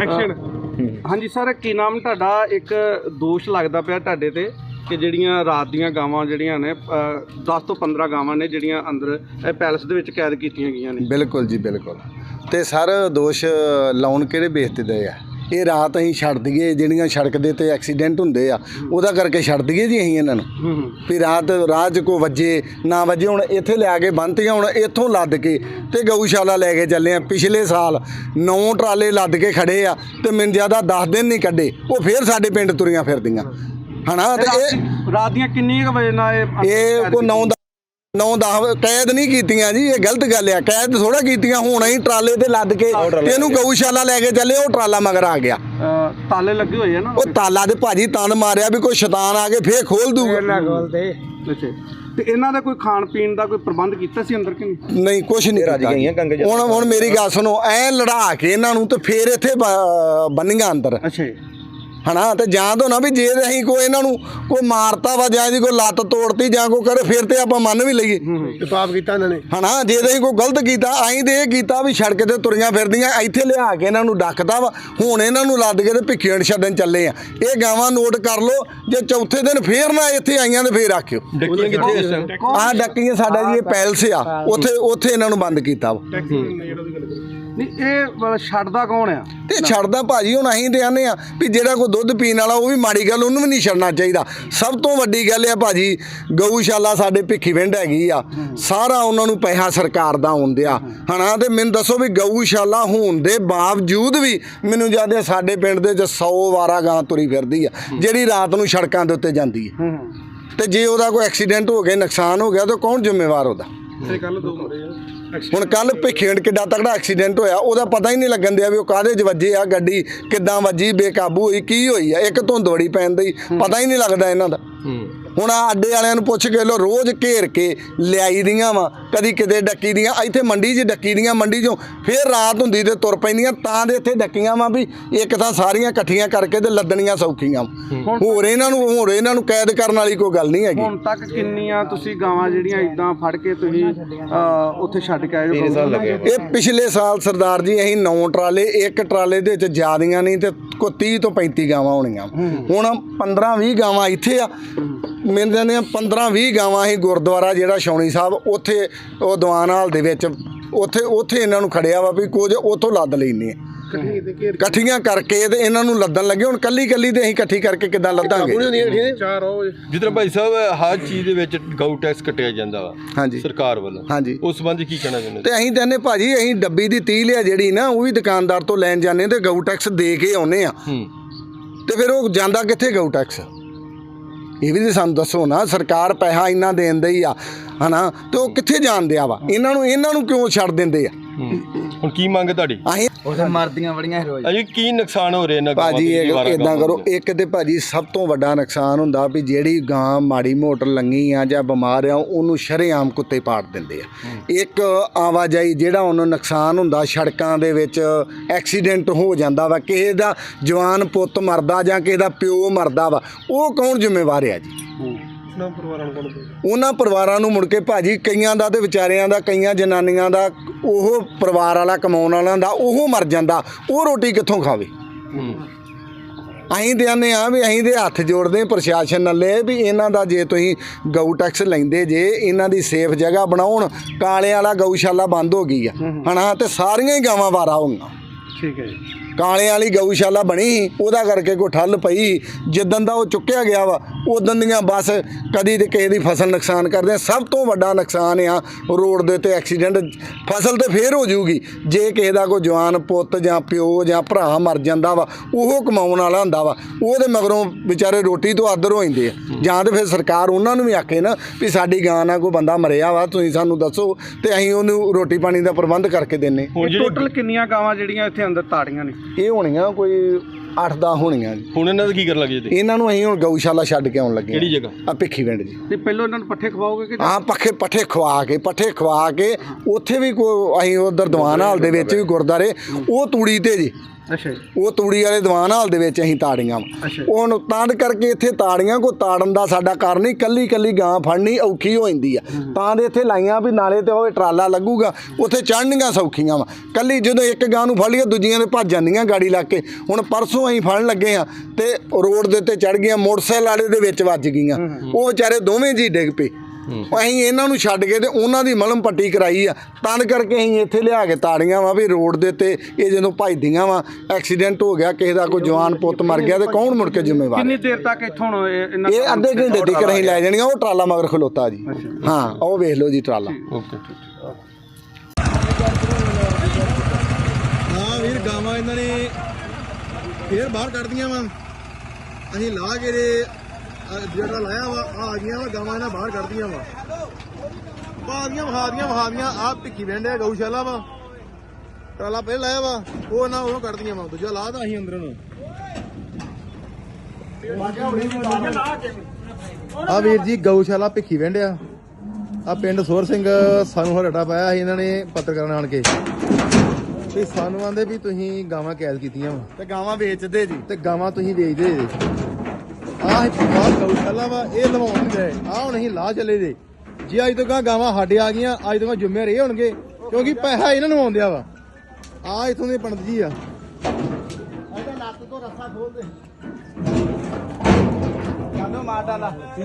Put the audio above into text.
Action ਹਾਂਜੀ sir ਕੀ ਨਾਮ ਤੁਹਾਡਾ? ਇੱਕ ਦੋਸ਼ ਲੱਗਦਾ ਪਿਆ ਤੁਹਾਡੇ ਤੇ ਕਿ ਜਿਹੜੀਆਂ ਰਾਤ ਦੀਆਂ ਗਾਵਾਂ ਜਿਹੜੀਆਂ ਨੇ 10 ਤੋਂ 15 ਗਾਵਾਂ ਨੇ ਜਿਹੜੀਆਂ ਅੰਦਰ ਪੈਲਸ ਦੇ ਵਿੱਚ ਕੈਦ ਕੀਤੀਆਂ ਗਈਆਂ ਨੇ। ਬਿਲਕੁਲ ਜੀ ਬਿਲਕੁਲ। ਤੇ ਸਰ ਦੋਸ਼ ਲਾਉਣ ਕਿਹੜੇ ਬੇਸ ਤੇ ਦੇ ਆ? ਇਹ ਰਾਤ ਅਸੀਂ ਛੱਡ ਦਈਏ ਜਿਹੜੀਆਂ ਸੜਕ ਦੇ ਤੇ ਐਕਸੀਡੈਂਟ ਹੁੰਦੇ ਆ ਉਹਦਾ ਕਰਕੇ ਛੱਡ ਦਈਏ ਜੀ ਅਸੀਂ ਇਹਨਾਂ ਨੂੰ। ਵੀ ਰਾਤ ਰਾਹ 'ਚ ਕੋ ਵੱਜੇ ਨਾ ਵੱਜੇ ਹੁਣ ਇੱਥੇ ਲਿਆ ਕੇ ਬੰਨਤੀਆਂ ਹੁਣ ਇੱਥੋਂ ਲੱਦ ਕੇ ਤੇ ਗਊਸ਼ਾਲਾ ਲੈ ਕੇ ਚੱਲੇ ਆ। ਪਿਛਲੇ ਸਾਲ ਨੌ ਟਰਾਲੇ ਲੱਦ ਕੇ ਖੜੇ ਆ ਤੇ ਮੈਨੂੰ ਜ਼ਿਆਦਾ 10 ਦਿਨ ਨਹੀਂ ਕੱਢੇ ਉਹ ਫੇਰ ਸਾਡੇ ਪਿੰਡ ਤੁਰੀਆਂ ਫਿਰਦੀਆਂ। ਹਨਾ ਤੇ ਇਹ ਰਾਤ ਦੀਆਂ ਕਿੰਨੀਆਂ ਕੁ ਵਜੇ ਨਾਲ ਇਹ ਇਹ ਕੋ 9 9 10 ਕੈਦ ਨਹੀਂ ਕੀਤੀਆਂ ਜੀ ਇਹ ਗਲਤ ਗੱਲ ਆ। ਕੈਦ ਥੋੜਾ ਕੀਤੀਆਂ ਹੁਣ ਅਸੀਂ ਟਰਾਲੇ ਤੇ ਲੱਦ ਕੇ ਤੇ ਇਹਨੂੰ ਗਊਸ਼ਾਲਾ ਲੈ ਕੇ ਚੱਲੇ ਉਹ ਟਰਾਲਾ ਮਗਰ ਆ ਗਿਆ। ਤਾਲੇ ਲੱਗੇ ਹੋਏ ਆ ਨਾ ਉਹ ਤਾਲਾ ਦੇ ਭਾਜੀ ਤਨ ਮਾਰਿਆ ਵੀ ਕੋਈ ਸ਼ੈਤਾਨ ਆ ਕੇ ਫੇਰ ਖੋਲ ਦੂਗਾ ਅੱਛਾ। ਤੇ ਇਹਨਾਂ ਦਾ ਕੋਈ ਖਾਣ ਪੀਣ ਦਾ ਕੋਈ ਪ੍ਰਬੰਧ ਕੀਤਾ ਸੀ ਅੰਦਰ ਕਿ ਨਹੀਂ? ਨਹੀਂ ਕੁਛ ਨਹੀਂ ਕੀਤਾ ਹੁਣ ਹੁਣ ਮੇਰੀ ਗੱਲ ਸੁਣੋ ਐ ਲੜਾ ਕੇ ਇਹਨਾਂ ਨੂੰ ਤੇ ਫੇਰ ਇੱਥੇ ਬੰਨੀਆਂ ਅੰਦਰ। ਅੱਛਾ ਜੀ। ਹਨਾ ਤੇ ਜਾਂ ਤਾਂ ਨਾ ਵੀ ਜੇ ਅਸੀਂ ਕੋਈ ਇਹਨਾਂ ਨੂੰ ਕੋਈ ਮਾਰਤਾ ਵਾ ਜਾਂ ਇਹਦੀ ਕੋਈ ਲੱਤ ਤੋੜਤੀ ਜਾਂ ਕੋਈ ਕਰੇ ਫਿਰ ਤੇ ਆਪਾਂ ਮੰਨ ਵੀ ਲਈਏ। ਪਾਪ ਕੀਤਾ ਇਹਨਾਂ ਨੇ। ਹਨਾ ਜੇ ਅਸੀਂ ਕੋਈ ਗਲਤ ਕੀਤਾ ਤੇ ਇਹ ਕੀਤਾ ਵੀ ਸੜਕ ਤੇ ਤੁਰੀਆਂ ਫਿਰਦੀਆਂ ਇੱਥੇ ਲਿਆ ਕੇ ਇਹਨਾਂ ਨੂੰ ਡੱਕਦਾ ਵਾ ਹੁਣ ਇਹਨਾਂ ਨੂੰ ਲੱਦ ਕੇ ਤੇ ਭਿੱਖੀਆਂ ਛੱਡਣ ਚੱਲੇ ਆ। ਇਹ ਗਾਵਾਂ ਨੋਟ ਕਰ ਲਓ ਜੇ ਚੌਥੇ ਦਿਨ ਫੇਰ ਨਾ ਇੱਥੇ ਆਈਆਂ ਤੇ ਫੇਰ ਆਖਿਓ। ਡੱਕੀਆਂ ਕਿੱਥੇ ਆਹ ਡੱਕੀਆਂ ਸਾਡਾ ਜੀ ਇਹ ਪੈਲਸ ਆ ਉੱਥੇ ਉੱਥੇ ਇਹਨਾਂ ਨੂੰ ਬੰਦ ਕੀਤਾ ਵਾ। ਨਹੀਂ ਇਹ ਛੱਡਦਾ ਕੌਣ ਆ? ਤੇ ਛੱਡਦਾ ਭਾਜੀ ਹੁਣ ਅਸੀਂ ਤੇ ਆਨੇ ਆ ਵੀ ਜਿਹੜਾ ਕੋਈ ਦੁੱਧ ਪੀਣ ਵਾਲਾ ਉਹ ਵੀ ਮਾੜੀ ਗੱਲ ਉਹਨੂੰ ਵੀ ਨਹੀਂ ਛੱਡਣਾ ਚਾਹੀਦਾ। ਸਭ ਤੋਂ ਵੱਡੀ ਗੱਲ ਆ ਭਾਜੀ ਗਊਸ਼ਾਲਾ ਸਾਡੇ ਭਿੱਖੀ ਵਿੰਡ ਹੈਗੀ ਆ। ਸਾਰਾ ਉਹਨਾਂ ਨੂੰ ਪੈਸਾ ਸਰਕਾਰ ਦਾ ਆਉਂਦਿਆ। ਹਨਾ ਤੇ ਮੈਨੂੰ ਦੱਸੋ ਵੀ ਗਊਸ਼ਾਲਾ ਹੋਣ ਦੇ ਬਾਵਜੂਦ ਵੀ ਮੈਨੂੰ ਜਾਂਦੇ ਸਾਡੇ ਪਿੰਡ ਦੇ ਚ 100 ਵਾਰਾ ਗਾਂ ਤੁਰੀ ਫਿਰਦੀ ਆ ਜਿਹੜੀ ਰਾਤ ਨੂੰ ਸੜਕਾਂ ਦੇ ਉੱਤੇ ਜਾਂਦੀ ਹੈ। ਤੇ ਜੇ ਉਹਦਾ ਕੋਈ ਐਕਸੀਡੈਂਟ ਹੋ ਗਿਆ ਨੁਕਸਾਨ ਹੋ ਗਿਆ ਤਾਂ ਕੌਣ ਜ਼ਿੰਮੇਵਾਰ ਉਹਦਾ? ਤੇ ਕੱਲ ਦੋ ਮੁੰਡੇ ਆ। ਹੁਣ ਕੱਲ ਭਿੱਖੇਂਡ ਕਿੱਡਾ ਤਗੜਾ ਐਕਸੀਡੈਂਟ ਹੋਇਆ ਉਹਦਾ ਪਤਾ ਹੀ ਨਹੀਂ ਲੱਗਣ ਦਿਆ ਵੀ ਉਹ ਕਾਹਦੇ 'ਚ ਵੱਜੇ ਆ ਗੱਡੀ ਕਿੱਦਾਂ ਵੱਜੀ ਬੇਕਾਬੂ ਹੋਈ ਕੀ ਹੋਈ ਆ ਇੱਕ ਧੁੰਦ ਬੜੀ ਪੈਣ ਦੀ ਪਤਾ ਹੀ ਨਹੀਂ ਲੱਗਦਾ ਇਹਨਾਂ ਦਾ। ਹੁਣ ਆ ਅੱਡੇ ਵਾਲਿਆਂ ਨੂੰ ਪੁੱਛ ਕੇ ਲੋ ਰੋਜ਼ ਘੇਰ ਕੇ ਲਿਆਈ ਦੀਆਂ ਵਾ ਕਦੀ ਕਿਤੇ ਡੱਕੀ ਦੀਆਂ ਇੱਥੇ ਮੰਡੀ 'ਚ ਡੱਕੀ ਦੀਆਂ ਮੰਡੀ 'ਚੋਂ ਫੇਰ ਰਾਤ ਹੁੰਦੀ ਤੇ ਤੁਰ ਪੈਂਦੀਆਂ ਤਾਂ ਦੇ ਇੱਥੇ ਡੱਕੀਆਂ ਵਾ ਵੀ ਇੱਕ ਤਾਂ ਸਾਰੀਆਂ ਇਕੱਠੀਆਂ ਕਰਕੇ ਤੇ ਲੱਦਣੀਆਂ ਸੌਖੀਆਂ ਹੋਰ ਇਹਨਾਂ ਨੂੰ ਹੋਰ ਇਹਨਾਂ ਨੂੰ ਕੈਦ ਕਰਨ ਵਾਲੀ ਕੋਈ ਗੱਲ ਨਹੀਂ ਹੈਗੀ। ਹੁਣ ਤੱਕ ਕਿੰਨੀਆਂ ਤੁਸੀਂ ਗਾਵਾਂ ਜਿਹੜੀਆਂ ਇਦਾਂ ਫੜ ਕੇ ਤੁਸੀਂ ਉੱਥੇ ਛੱਡ ਕੇ ਆਏ ਹੋ? ਇਹ ਪਿਛਲੇ ਸਾਲ ਸਰਦਾਰ ਜੀ ਅਸੀਂ ਨੌ ਟਰਾਲੇ ਇੱਕ ਟਰਾਲੇ ਦੇ ਵਿੱਚ ਜਿਆਦੀਆਂ ਨਹੀਂ ਤੇ ਕੋ 30 ਤੋਂ 35 ਗਾਵਾਂ ਹੋਣੀਆਂ। ਹੁਣ 15 20 ਗਾਵਾਂ ਇੱਥੇ ਆ ਮਿਲਦੇ ਨੇ 15 20 ਗਾਵਾਂ ਅਸੀਂ ਗੁਰਦੁਆਰਾ ਜਿਹੜਾ ਸ਼ੌਣੀ ਸਾਹਿਬ ਉੱਥੇ ਉਹ ਦੀਵਾਨ ਹਾਲ ਦੇ ਵਿੱਚ ਉੱਥੇ ਉੱਥੇ ਇਹਨਾਂ ਨੂੰ ਖੜਿਆ ਵਾ ਵੀ ਕੁਝ ਉੱਥੋਂ ਲੱਦ ਆ। ਇਕੱਠੀਆਂ ਕਰਕੇ ਤੇ ਇਹਨਾਂ ਨੂੰ ਲੱਦਣ ਲੱਗੇ। ਹੁਣ ਕੱਲੀ ਕੱਲੀ ਤੇ ਅਸੀਂ ਇਕੱਠੀ ਕਰਕੇ ਕਿੱਦਾਂ ਲੱਦਾਂਗੇ? ਜਿੱਦਾਂ ਭਾਈ ਸਾਹਿਬ ਹਰ ਚੀਜ਼ ਦੇ ਵਿੱਚ ਗਊ ਟੈਕਸ ਕੱਟਿਆ ਜਾਂਦਾ ਵਾ ਹਾਂਜੀ। ਸਰਕਾਰ ਵੱਲੋਂ। ਹਾਂਜੀ। ਉਸ ਸੰਬੰਧੀ ਕੀ ਕਹਿਣਾ ਚਾਹੁੰਦੇ ਤੇ ਅਸੀਂ ਕਹਿੰਦੇ ਭਾਜੀ ਅਸੀਂ ਡੱਬੀ ਦੀ ਤੀਲ ਆ ਜਿਹੜੀ ਨਾ ਉਹ ਵੀ ਦੁਕਾਨਦਾਰ ਤੋਂ ਲੈਣ ਜਾਂਦੇ ਤੇ ਗਊ ਟੈਕਸ ਦੇ ਕੇ ਆਉਨੇ ਆ ਹੂੰ। ਤੇ ਫਿਰ ਉਹ ਜਾਂਦਾ ਕਿੱਥੇ ਗਊ ਟੈਕਸ ਇਹ ਵੀ ਤੇ ਸਾਨੂੰ ਦੱਸੋ ਨਾ ਸਰਕਾਰ ਪੈਸਾ ਇੰਨਾ ਦੇਣ ਦਈ ਆ ਹਨਾ? ਤੇ ਉਹ ਕਿੱਥੇ ਜਾਣ ਦਿਆ ਵਾ? ਇਹਨਾਂ ਨੂੰ ਇਹਨਾਂ ਨੂੰ ਕਿਉਂ ਛੱਡ ਦਿੰਦੇ ਆ? ਹੂੰ। ਹੁਣ ਕੀ ਮੰਗ ਤੁਹਾਡੀ? ਅਸੀਂ ਉਥੇ ਮਰਦੀਆਂ ਬੜੀਆਂ ਰੋਜ਼। ਅਜੀ ਕੀ ਨੁਕਸਾਨ ਹੋ ਰਿਹਾ ਇਹਨਾਂ ਭਾਜੀ ਇਹ ਇਦਾਂ ਕਰੋ? ਇੱਕ ਤੇ ਭਾਜੀ ਸਭ ਤੋਂ ਵੱਡਾ ਨੁਕਸਾਨ ਹੁੰਦਾ ਵੀ ਜਿਹੜੀ ਗਾਂ ਮਾੜੀ ਮੋਟਰ ਲੰਗੀ ਆ ਜਾਂ ਬਿਮਾਰ ਆ ਉਹਨੂੰ ਸ਼ਰੇਆਮ ਕੁੱਤੇ ਪਾੜ ਦਿੰਦੇ ਆ। ਇੱਕ ਆਵਾਜਾਈ ਜਿਹੜਾ ਉਹਨੂੰ ਨੁਕਸਾਨ ਹੁੰਦਾ ਸੜਕਾਂ ਦੇ ਵਿੱਚ ਐਕਸੀਡੈਂਟ ਹੋ ਜਾਂਦਾ ਵਾ ਕਿਸੇ ਦਾ ਜਵਾਨ ਪੁੱਤ ਮਰਦਾ ਜਾਂ ਕਿਸੇ ਦਾ ਪਿਓ ਮਰਦਾ ਵਾ ਉਹ ਕੌਣ ਜ਼ਿੰਮੇਵਾਰ ਆ ਜੀ? ਉਹਨਾਂ ਪਰਿਵਾਰਾਂ ਨੂੰ ਮੁੜ ਕੇ ਭਾਜੀ ਕਈਆਂ ਦਾ ਤੇ ਵਿਚਾਰਿਆਂ ਦਾ ਕਈਆਂ ਜਨਾਨੀਆਂ ਦਾ ਉਹ ਪਰਿਵਾਰ ਵਾਲਾ ਕਮਾਉਣ ਵਾਲਿਆਂ ਦਾ ਉਹ ਮਰ ਜਾਂਦਾ ਉਹ ਰੋਟੀ ਕਿੱਥੋਂ ਖਾਵੇ। ਅਸੀਂ ਤੇ ਆਨੇ ਆ ਵੀ ਅਸੀਂ ਦੇ ਹੱਥ ਜੋੜਦੇ ਪ੍ਰਸ਼ਾਸਨ ਨਾਲੇ ਵੀ ਇਹਨਾਂ ਦਾ ਜੇ ਤੁਸੀਂ ਗਊ ਟੈਕਸ ਲੈਂਦੇ ਜੇ ਇਹਨਾਂ ਦੀ ਸੇਫ ਜਗ੍ਹਾ ਬਣਾਉਣ ਕਾਲੇ ਵਾਲਾ ਗਊਸ਼ਾਲਾ ਬੰਦ ਹੋ ਗਈ ਆ। ਹਨਾ ਤੇ ਸਾਰੀਆਂ ਹੀ ਗਾਵਾਂ ਵਾਰਾ ਹੋਣਗੀਆਂ ਠੀਕ ਹੈ ਜੀ। ਕਾਲੇ ਵਾਲੀ ਗਊਸ਼ਾਲਾ ਬਣੀ ਸੀ, ਉਹਦਾ ਕਰਕੇ ਕੋਈ ਠੱਲ ਪਈ ਜਿੱਦਣ ਦਾ ਉਹ ਚੁੱਕਿਆ ਗਿਆ ਵਾ ਉਦੋਂ ਦੀਆਂ ਬਸ ਕਦੀ ਤੇ ਕਿਸੇ ਦੀ ਫਸਲ ਨੁਕਸਾਨ ਕਰਦੇ ਆ। ਸਭ ਤੋਂ ਵੱਡਾ ਨੁਕਸਾਨ ਆ ਰੋਡ ਦੇ ਉੱਤੇ ਐਕਸੀਡੈਂਟ ਫਸਲ ਤੇ ਫੇਰ ਹੋ ਜਾਊਗੀ। ਜੇ ਕਿਸੇ ਦਾ ਕੋਈ ਜਵਾਨ ਪੁੱਤ ਜਾਂ ਪਿਓ ਜਾਂ ਭਰਾ ਮਰ ਜਾਂਦਾ ਵਾ ਉਹ ਕਮਾਉਣ ਵਾਲਾ ਹੁੰਦਾ ਵਾ। ਉਹਦੇ ਮਗਰੋਂ ਵਿਚਾਰੇ ਰੋਟੀ ਤੋਂ ਆਦਰ ਹੋ ਜਾਂਦੇ ਆ। ਜਾਂ ਤੇ ਫਿਰ ਸਰਕਾਰ ਉਹਨਾਂ ਨੂੰ ਵੀ ਆਖੇ ਨਾ ਵੀ ਸਾਡੀ ਗਾਂ ਨਾਲ ਕੋਈ ਬੰਦਾ ਮਰਿਆ ਵਾ ਤੁਸੀਂ ਸਾਨੂੰ ਦੱਸੋ ਤੇ ਅਸੀਂ ਉਹਨੂੰ ਰੋਟੀ ਪਾਣੀ ਦਾ ਪ੍ਰਬੰਧ ਕਰਕੇ ਦਿੰਨੇ। ਹੁਣ ਜਿਹੜੀ ਟੋਟਲ ਕਿੰਨੀਆਂ ਗਾਵਾਂ ਜਿਹੜੀਆਂ ਇੱਥੇ ਅੰਦਰ ਤਾੜੀਆਂ ਨੇ? ਇਹ ਹੋਣੀਆਂ ਕੋਈ 8-10 ਹੋਣੀਆਂ ਜੀ। ਹੁਣ ਇਹਨਾਂ ਦਾ ਕੀ ਕਰਨ ਲੱਗੇ ਜੀ? ਇਹਨਾਂ ਨੂੰ ਅਸੀਂ ਹੁਣ ਗਊਸ਼ਾਲਾ ਛੱਡ ਕੇ ਆਉਣ ਲੱਗੇ ਕਿਹੜੀ ਜਗ੍ਹਾ? ਆ ਭਿੱਖੀ ਪਿੰਡ ਜੀ। ਤੇ ਪਹਿਲਾਂ ਇਹਨਾਂ ਨੂੰ ਪੱਠੇ ਖਵਾਓਗੇ ਕਿ ਹਾਂ ਪੱਖੇ ਪੱਠੇ ਖਵਾ ਕੇ ਪੱਠੇ ਖਵਾ ਕੇ ਉੱਥੇ ਵੀ ਕੋ ਅਸੀਂ ਉਧਰ ਦੀਵਾਨ ਹਾਲ ਦੇ ਵਿੱਚ ਵੀ ਗੁਰਦਾਰੇ ਉਹ ਤੂੜੀ ਤੇ ਜੀ। ਅੱਛਾ ਜੀ। ਉਹ ਤੂੜੀ ਵਾਲੇ ਦੀਵਾਨ ਹਾਲ ਦੇ ਵਿੱਚ ਅਸੀਂ ਤਾੜੀਆਂ। ਵਾਂ। ਅੱਛਾ। ਉਹ ਹੁਣ ਤਾਂ ਕਰਕੇ ਇੱਥੇ ਤਾੜੀਆਂ ਕੋ ਤਾੜਨ ਦਾ ਸਾਡਾ ਕਾਰਨ ਨਹੀਂ ਕੱਲੀ ਕੱਲੀ ਗਾਂ ਫੜਨੀ ਔਖੀ ਹੋ ਜਾਂਦੀ ਆ। ਤਾਂ ਦੇ ਇੱਥੇ ਲਾਈਆਂ ਵੀ ਨਾਲੇ ਤੇ ਉਹ ਟਰਾਲਾ ਲੱਗੂਗਾ ਉੱਥੇ ਚੜ੍ਹਨੀਆਂ ਸੌਖੀਆਂ ਵਾ। ਕੱਲੀ ਜਦੋਂ ਇੱਕ ਗਾਂ ਨੂੰ ਫੜ ਲਈਏ ਦੂਜੀਆਂ ਦੇ ਭੱਜ ਜਾਂਦੀਆਂ ਗਾੜੀ ਲਾ ਕੇ। ਹੁਣ ਪਰਸੋਂ ਅਸੀਂ ਫੜਨ ਲੱਗੇ ਆ ਤੇ ਰੋਡ ਦੇ ਉੱਤੇ ਚੜ ਗਈਆਂ ਮੋਟਰਸਾਈਕਲ ਵਾਲੇ ਦੇ ਵਿੱਚ ਵੱਜ ਗਈਆਂ। ਉਹ ਵਿਚਾਰੇ ਦੋਵੇਂ ਜੀ ਡਿੱਗ ਪਏ। ਅਸੀਂ ਇਹਨਾਂ ਨੂੰ ਛੱਡ ਕੇ ਤੇ ਉਹਨਾਂ ਦੀ ਮਲਮ ਪੱਟੀ ਕਰਾਈ ਆ। ਤਾਂ ਕਰਕੇ ਅਸੀਂ ਇੱਥੇ ਲਿਆ ਕੇ ਤਾੜੀਆਂ ਵਾ ਵੀ ਰੋਡ ਦੇ ਉੱਤੇ ਇਹ ਜਦੋਂ ਭੱਜਦੀਆਂ ਵਾ ਐਕਸੀਡੈਂਟ ਹੋ ਗਿਆ ਕਿਸੇ ਦਾ ਕੋਈ ਜਵਾਨ ਪੁੱਤ ਮਰ ਗਿਆ ਤੇ ਕੌਣ ਮੁੜ ਕੇ ਜ਼ਿੰਮੇਵਾਰ? ਕਿੰਨੀ ਦੇਰ ਤੱਕ ਇੱਥੋਂ ਹੁਣ ਇਹ- ਇਹਨਾਂ ਇਹ ਅੱਧੇ ਘੰਟੇ ਤੱਕ ਅਸੀਂ ਲੈ ਜਾਣੀਆਂ ਉਹ ਟਰਾਲਾ ਮਗਰ ਖਲੋਤਾ ਜੀ। ਹਾਂ ਉਹ ਵੇਖ ਲਓ ਜੀ ਟਰਾਲਾ। ਓਕੇ ਹਾਂ ਵੀਰ ਗਾਵਾਂ ਇਹਨਾਂ ਨੇ ਫੇਰ ਬਾਹਰ ਕੱਢਦੀਆਂ ਵਾ। ਅਸੀਂ ਲਾ ਕੇ ਦੇ ਜਿਹੜਾ ਲਾਇਆ ਵਾ ਆ ਆ ਗਈਆਂ ਵਾ ਗਾਵਾਂ ਇਹਨਾਂ ਬਾਹਰ ਕੱਢਦੀਆਂ ਵਾ। ਬਾਦੀਆਂ ਵਹਾਦੀਆਂ ਵਹਾਦੀਆਂ ਆ ਭਿੱਖੀ ਵੰਡਿਆ ਗਊਸ਼ਾਲਾ ਵਾ। ਟਰਾਲਾ ਪਹਿਲਾਂ ਲਾਇਆ ਵਾ ਉਹ ਨਾ ਉਹਨੂੰ ਕੱਢਦੀਆਂ ਵਾ ਦੂਜਾ ਲਾ ਤਾਂ ਅਸੀਂ ਅੰਦਰ ਨੂੰ। ਆ ਵੀਰ ਜੀ ਗਊਸ਼ਾਲਾ ਭਿੱਖੀ ਵੰਡਿਆ ਆ। ਪਿੰਡ ਸੋਰ ਸਿੰਘ ਸਾਨੂੰ ਹਰਟਾ ਪਾਇਆ ਸੀ ਇਹਨਾਂ ਨੇ ਪੱਤਰਕਾਰਾਂ ਆਣ ਕੇ। ਵੀ ਸਾਨੂੰ ਆਂਦੇ ਵੀ ਤੁਸੀਂ ਗਾਵਾਂ ਕੈਦ ਕੀਤੀਆਂ ਵਾ। ਤੇ ਗਾਵਾਂ ਵੇਚਦੇ ਜੀ। ਤੇ ਗਾਵਾਂ ਤੁਸੀਂ ਵੇਚਦੇ ਜੇ। ਆਹ ਬਾਹਰ ਗਊਸ਼ਾਲਾ ਵਾ ਇਹ ਲਵਾਉਣ ਨਹੀਂ ਆਹ ਹੁਣ ਅਸੀਂ ਲਾ ਚੱਲੇ ਜੇ। ਜੇ ਅੱਜ ਤੋਂ ਗਾਂ ਗਾਵਾਂ ਸਾਡੇ ਆ ਗਈਆਂ, ਅੱਜ ਤੋਂ ਗਾਂ ਜ਼ਿੰਮੇਵਾਰ ਇਹ ਹੋਣਗੇ, ਕਿਉਂਕਿ ਪੈਸਾ ਇਹਨਾਂ ਨੂੰ ਆਉਂਦਿਆ ਵਾ। ਆ ਇਥੋਂ ਦੇ ਪੰਡਤ ਜੀ ਆ। ਜਦੋਂ ਮਾਰ ਡਾਲਾ